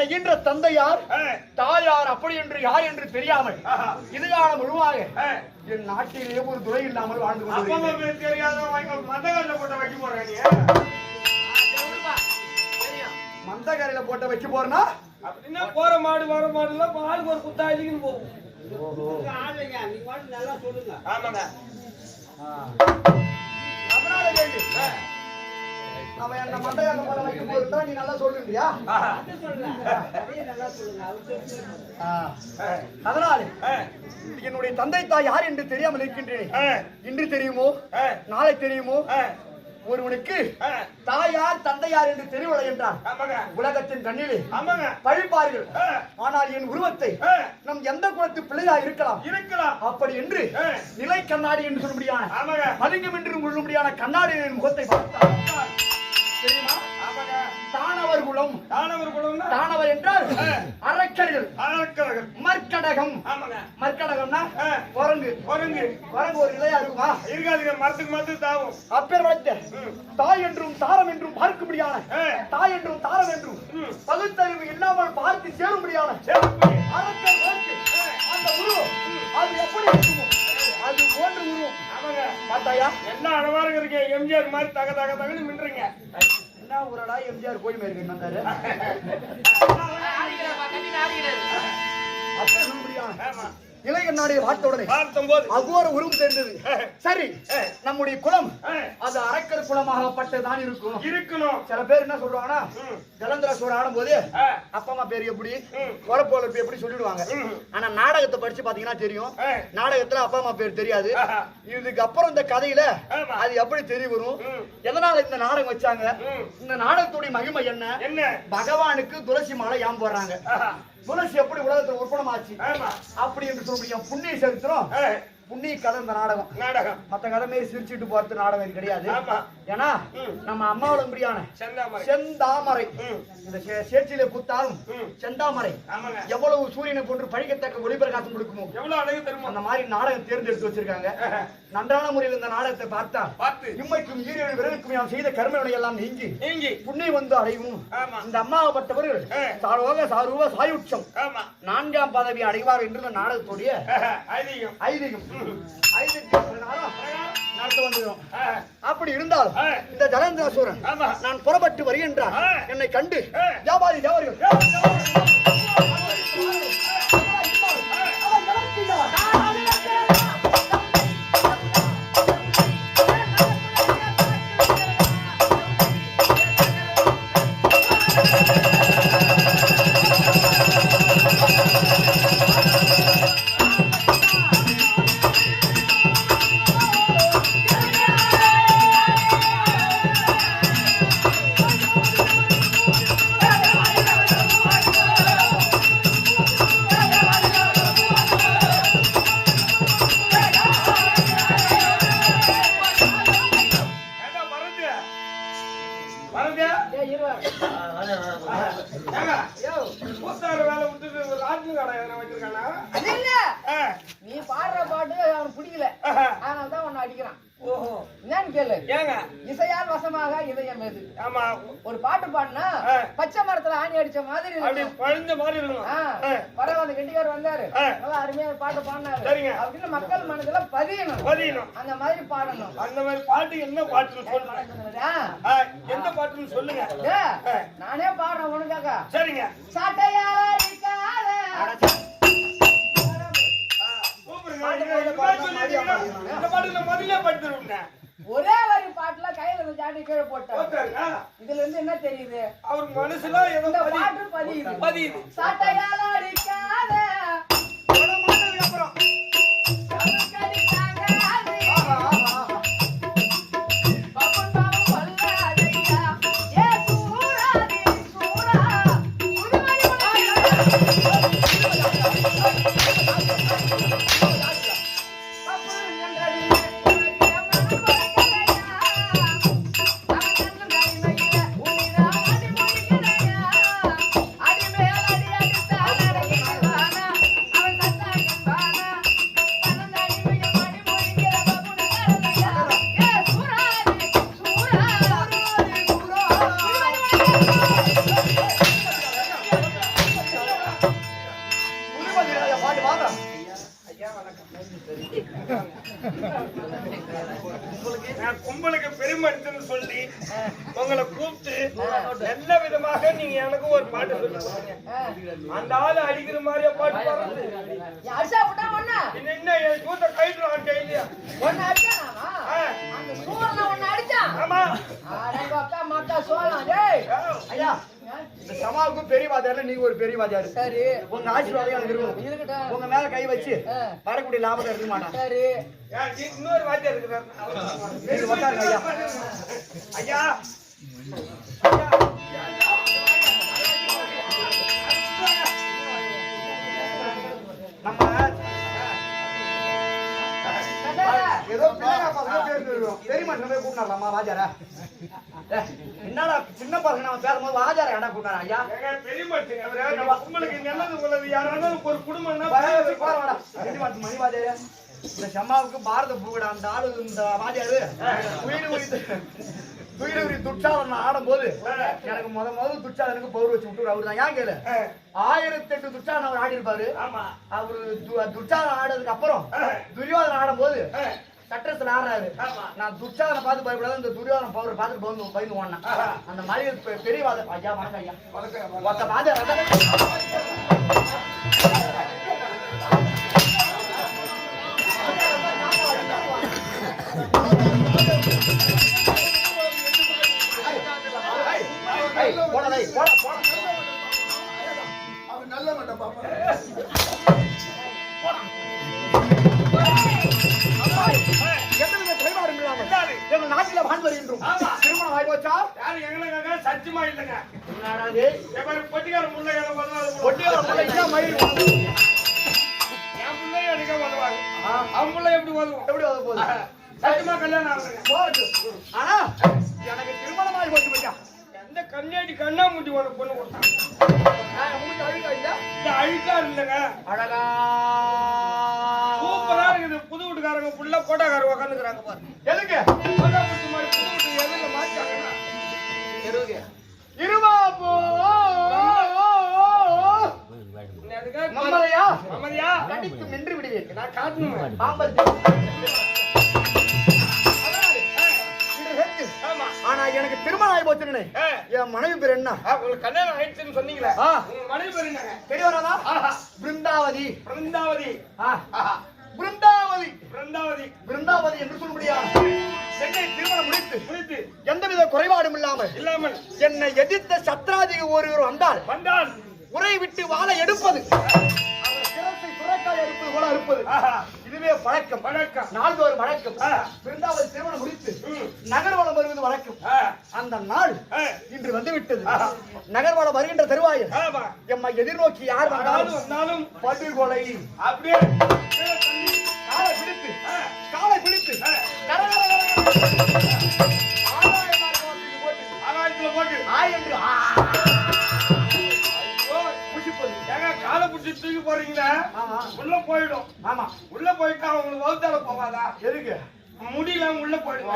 ஆமாங்க என்னை ஈன்ற தந்தையார் தாயார் அப்படி என்று யார் என்று தெரியாமல் ஆஹா. இதுகாலம் முழுவாக என் நாட்டிலே ஒரு துறை இல்லாமல் வாழ்ந்து தெரியாத? மந்தகாரில போட்ட வைக்க போறேன் நீ. மந்தகரையில போட்ட வைக்க போறனா? அப்படின்னா போற மாடு வர மாடுல ஆளுக்கு ஒரு குத்தா அழிக்கணும் போகும். ஆமாங்க. அதனால கேள்வி அவன் என்ன மந்தகரையில போட்ட வைக்க போறதா நீ நல்லா. ஆ, அதனால என்னுடைய தந்தை தாய் யார் என்று தெரியாமல் இருக்கின்றேன்? இன்று தெரியுமோ? நாளை தெரியுமோ? ஒருவனுக்கு. தாயார் தந்தையார் என்று தெரியவில்லை ஆமாங்க. உலகத்தின் கண்ணிலே பழிப்பார்கள். ஆனால் என் உருவத்தை நம் எந்த குலத்து பிள்ளையா இருக்கலாம்? இருக்கலாம். அப்படி என்று. நிலை கண்ணாடி என்று சொல்லும்படியான ஆமாங்க. மலிங்கம் என்று சொல்லும்படியான கண்ணாடி என் முகத்தை பார்த்தார் தானவர் குலம் தானவர் குலம்னா தானவர் என்றால். அரக்கர்கள் அறக்கரகர் மர்க்கடகம் ஆமாங்க மர்க்கடகம்னா. குரங்கு. குரங்கு. குரங்கு ஒரு நிலையா இருக்குமா? இருக்காதுங்க மரத்துக்கு மரத்துக்கு தாவும். அப்பேர் வளர்த்த. தாய் என்றும் தாரம் என்றும் பார்க்கும்படியான. தாய் என்றும் தாரம் என்றும். பகுத்தறிவு இல்லாமல் பார்த்து சேரும்படியான. சரி. அரக்கர் அந்த உருவம். அது எப்படி இருக்குமோ. அது போன்ற உருவம். ஆமாங்க. பார்த்தாயா? என்ன அழகாக இருக்கு எம்ஜிஆர் மாதிரி தக தக தகன்னு மின்றீங்க என்ன ஊரடா எம்ஜிஆர் கோயில் மேற்கு வந்தாரு? அப்பே சொல்லும்படியான ஆமா. இளைய நாடைய பார்த்த உடனே பார்த்தம் போது அகோர உருவம் தெரிந்தது சரி நம்முடைய குலம் அது அரக்கர் குலமாகப்பட்டதான் இருக்கும் இருக்கணும் சில பேர் என்ன சொல்றாங்கன்னா. ஜலந்தர சோழ ஆடும்போது அப்பா அம்மா பேர் எப்படி ம். குழப்போல எப்படி சொல்லிடுவாங்க. ஆனா நாடகத்தை படிச்சு பாத்தீங்கன்னா தெரியும். நாடகத்துல அப்பா அம்மா பேர் தெரியாது. இதுக்கு அப்புறம் இந்த கதையில. அது எப்படி தெரிய வரும். எதனால இந்த நாடகம் வச்சாங்க. இந்த நாடகத்துடைய மகிமை என்ன என்ன பகவானுக்கு துளசி மாலை ஏன் போடுறாங்க. துளசி எப்படி உலகத்துல ஆமா. அப்படி என்று சொல்ல முடியும் புண்ணிய சரித்திரம் புண்ணிய கதை இந்த நாடகம். நாடகம். மத்த கதை மாரி சிரிச்சுட்டு போறது நாடகம் கிடையாது. ஆமா. ஏன்னா. நம்ம அம்மாவோட முடியான செந்தாமரை. இந்த சே- சேற்றிலே குத்தாலும். செந்தாமரை. எவ்வளவு சூரியனை போன்று பழிக்கத்தக்க ஒளிபிரகாசம் கொடுக்குமோ? எவ்வளவு அழகு தெரியுமா? அந்த மாதிரி நாடகம் தேர்ந்தெடுத்து வச்சிருக்காங்க. நன்றான முறையில் இந்த நாடகத்தை பார்த்தா பார்த்து. இம்மைக்கும் ஈரேழு விரலுக்கும் நாம் செய்த கர்மவினை எல்லாம் நீங்கி நீங்கி. புண்ணியம் வந்து அடையும். இந்த அம்மாவப்பட்டவர்கள் ஆ. சாரோக சாரூப சாயுட்சம். நான்காம் பதவி அடைவார் என்று இந்த நாடகத்துடைய. ஐதீகம். ஐதீகம். ஐதீகம். நடத்த வந்துடும் அப்படி இருந்தாலும். இந்த ஜலந்தரசூரன் நான் புறப்பட்டு வருகின்றான். என்னை கண்டு. வியாபாரி வியாபாரிகள் என்னன்னு கேளு. ஏங்க. இசையால் வசமாக இதயம் எது ஆமா. ஒரு பாட்டு பாடினா. பச்சை மரத்துல ஆணி அடிச்ச மாதிரி அப்படி மாதிரி ஆ, பரவாயில்ல கெட்டிக்கார் வந்தாரு. நல்லா அருமையா பாட்டு பாடினாரு. சரிங்க. அப்படின்னு மக்கள் மனதுல பதியணும். பதியணும். அந்த மாதிரி பாடணும். அந்த மாதிரி பாட்டு என்ன சொல்லுங்க. ஆ, எந்த பாட்டுன்னு சொல்லுங்க. நானே பாடுறேன் உனக்காக. சரிங்க. சாட்டையால் ஒரே வரி பாட்டுல கையில இருந்த சாட்டை கீழே போட்டாரு. போட்டாருங்க இதுல இருந்து என்ன தெரியுது? அவர் மனசுல. பாட்டு பதியுது. பதியுது. சாட்டையால் நான் கும்பலுக்கு பெருமடுத்துன்னு சொல்லி உங்களை கூப்பிட்டு நல்ல விதமாக நீங்க எனக்கு ஒரு பாட்டு சொல்லுங்க அந்த ஆளு அடிக்கிற மாதிரியே பாட்டு பாடுறது. என்ன என் கூட்ட கைட்டு கையிலையா ஒண்ணு அடிச்சானா? அந்த சூரனை ஒண்ணு அடிச்சான்? ஆமா. அடங்க அக்கா மக்கா சோழம் டேய் ஐயா இந்த சமாவுக்கும் பெரிய வாத்தியார்ல நீங்க ஒரு பெரிய வாத்தியார். சரி. உங்க ஆசீர்வாதம் எனக்கு இருக்கும் உங்க மேல கை வச்சு. வரக்கூடிய லாபத்தை எடுக்க மாட்டான். சரி. இன்னொரு வாத்தியார் இருக்கிறார். உட்காருங்க ஐயா. ஐயா. நம்ம. ஏதோ பிள்ளைங்க பசங்க பெரிய மனுஷன் போய் கூப்பிடலாமா வாஜாரா என்னடா சின்ன பசங்க நம்ம பேசும்போது வாஜாரா என்ன கூப்பிட்டாரா ஐயா? பெரிய கும்பலுக்கு நல்லது உள்ளது. யாராவது ஒரு குடும்பம்னா மணி வாஜாரா? இந்த சம்மாவுக்கு பாரத பூகடா அந்த ஆளு இந்த வாஜாரு? உயிர் உயிர் உரி துட்சாதன் ஆடும்போது எனக்கு முத முதல்ல துட்சாதனுக்கு பவுர் வச்சு விட்டு அவரு தான். ஏன் கேளு? ஆயிரத்தி எட்டு துட்சாதன் அவர் ஆடி இருப்பாரு அவரு து- துர்ச்சாதனம் ஆடுறதுக்கு அப்புறம் துரியோதனம் ஆடும்போது சட்டத்துல ஆடுறாரு ஆமா. நான் துர்ச்சாதனை பார்த்து பயப்படாத இந்த துரியோதன பவர் பார்த்து பயந்து பயந்து ஓடினேன். அந்த மாதிரி பெரிய வாத ஐயா வணக்கம் ஐயா. ஒத்த பாத எங்கள் நாட்டில வாழ்ந்து வருகின்றோம். திருமணம் ஆகி போச்சா யாரு எங்களுக்காக சத்தியமா இல்லைங்க. பொட்டிக்கார முல்லை ஒட்டியார முல்லை மயில். என் பிள்ளைய அடிக்க வருவாங்க ஆ, அவன் பிள்ளை எப்படி வருவோம் எப்படி வர போகுது? சத்தியமா கல்யாணம் போகட்டும். ஆனா எனக்கு திருமணம் ஆகி போச்சு பையா எந்த கண்ணாடி கண்ணாமூட்டி உனக்கு பொண்ணு கொடுத்தாங்க உங்களுக்கு அழுகா இல்ல? இந்த அழுக்கா இல்லைங்க. அழகா. புது வீட்டுக்காரங்க புள்ள கோட்டாக்காரங்க உட்காந்துக்கிறாங்க பாரு. எதுக்கு? கோட்டா புட்டு மாதிரி புது வீட்டு எதிரில மாட்டாங்கன்னா எதுக்கு? இருமாப்போ நம்மளையா? மமதியா கடித்து நின்று விடுவேன் நான் காட்டணும் ஆம்பத்து இது ஹெட்டு. ஆமா ஆனா எனக்கு திருமணம் ஆகி போச்சுன்னு ஏ, என் மனைவி பேர் என்ன? உங்களுக்கு கல்யாணம் ஆயிடுச்சுன்னு சொன்னீங்களே. உங்க மனைவி பேர் என்னங்க? தெரியவராதா ஆஹா, பிருந்தாவதி. பிருந்தாவதி. ஆ, ஆஹா, பிருந்தாவதி பிருந்தாவதி என்று சொல்ல முடியாது. என்னை திருமணம் முடித்து முடித்து எந்தவித குறைபாடும் இல்லாமல் இல்லாமல் என்னை எதிர்த்த சத்ராதிக ஒருவர் வந்தால் வந்தால் உரை விட்டு வாழை எடுப்பது. போல இருப்பது. இதுவே நாள்தோறும் வழக்கம். ஆ. பிருந்தாவதி திருமணம் முடித்து. நகர்வலம் வருவது வழக்கம். அந்த நாள் இன்று வந்து விட்டது ஆஹா. நகர்வலம் வருகின்ற தருவாயில். எம்மை எதிர்நோக்கி யார் வந்தாலும் வந்தாலும் படுகொலை. அப்படியே காலை பிடித்து காலை பிடித்து ஆகாயத்துல போட்டு என்று ஆ. ஏங்க காலை பிடிச்சி தூக்கி போறீங்களா உள்ள போயிடும் ஆமா உள்ள போயிட்டா உங்களுக்கு வகுத்தால போகாதா எதுக்கு முடியல உள்ள போயிடும்.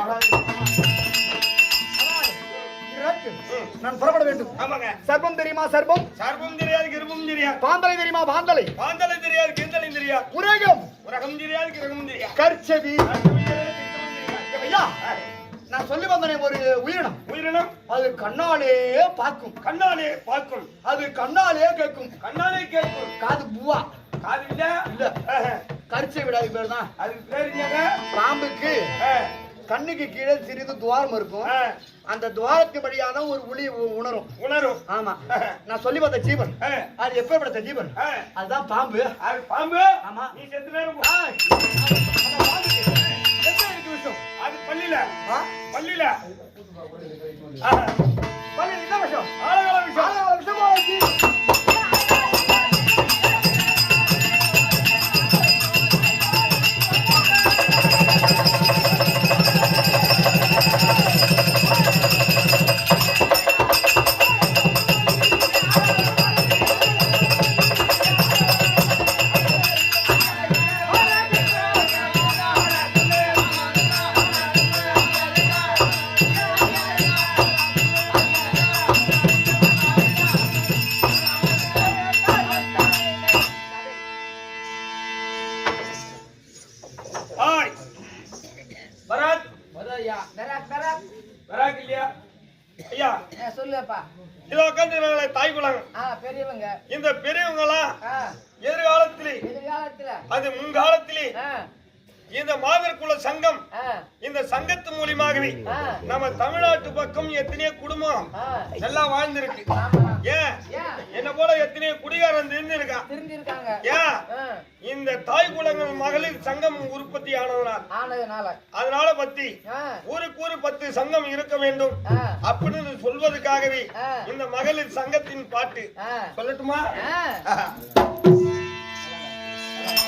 நான் புறப்பட வேண்டும் ஆமாங்க சர்ப்பம் தெரியுமா சர்ப்பம் சர்ப்பம் தெரியாது கிருபம் தெரியாது பாந்தலை தெரியுமா பாந்தலை பாந்தலை தெரியாது கிந்தலையும் தெரியாது உரகம் உரகம் தெரியாது கிரகமும் தெரியாது கற்செவி. ஐயா நான் சொல்லி வந்தனே ஒரு உயிரினம். உயிரினம்? அது கண்ணாலே பார்க்கும். கண்ணாலே பார்க்கும். அது கண்ணாலே கேட்கும். கண்ணாலே கேட்கும். காது பூவா? காது இல்ல? இல்ல. கரிச்சை விடாது பேர் தான் அதுக்கு பேர் பாம்புக்கு கண்ணுக்கு கீழே சிறிது துவாரம் இருக்கும். அந்த துவாரத்தின் வழியா தான் ஒரு ஒளி உணரும். உணரும். ஆமா. நான் சொல்லி வந்த ஜீவன். அது எப்பேற்பட்ட ஜீவன்? ஆ, அதுதான் பாம்பு. அது பாம்பு? ஆமா. நீ செத்து நேரம் அது பள்ளியில? பள்ளியில பள்ளி என்ன விஷயம் விஷயம் ಹಾಯ್ பரத் ಭರಯ್ಯ ಭರತ್ ಭರತ್ பரத் இல்லையா? ஐயா. சொல்லுப்பா. இது உட்காந்துருக்காங்களே தாய் குலங்க பெரியவங்க. இந்த பெரியவங்க எல்லாம் எதிர்காலத்திலே எதிர்காலத்துல. அது முன்காலத்திலே இந்த மாதர்குல சங்கம் இந்த சங்கத்து மூலியமாகவே நம்ம தமிழ்நாட்டு பக்கம் எத்தனையோ குடும்பம் எல்லாம் வாழ்ந்திருக்கு. ஏன்? என்ன போல எத்தனையோ குடிகாரன் தெரிஞ்சிருக்கான் ஏன் இந்த தாய் குலங்கள் மகளிர் சங்கம் உற்பத்தி ஆனதுனால். அதனால பத்தி ஊருக்கு ஊரு பத்து சங்கம் இருக்க வேண்டும். அப்படின்னு சொல்வதற்காகவே. இந்த மகளிர் சங்கத்தின் பாட்டு. சொல்லட்டுமா?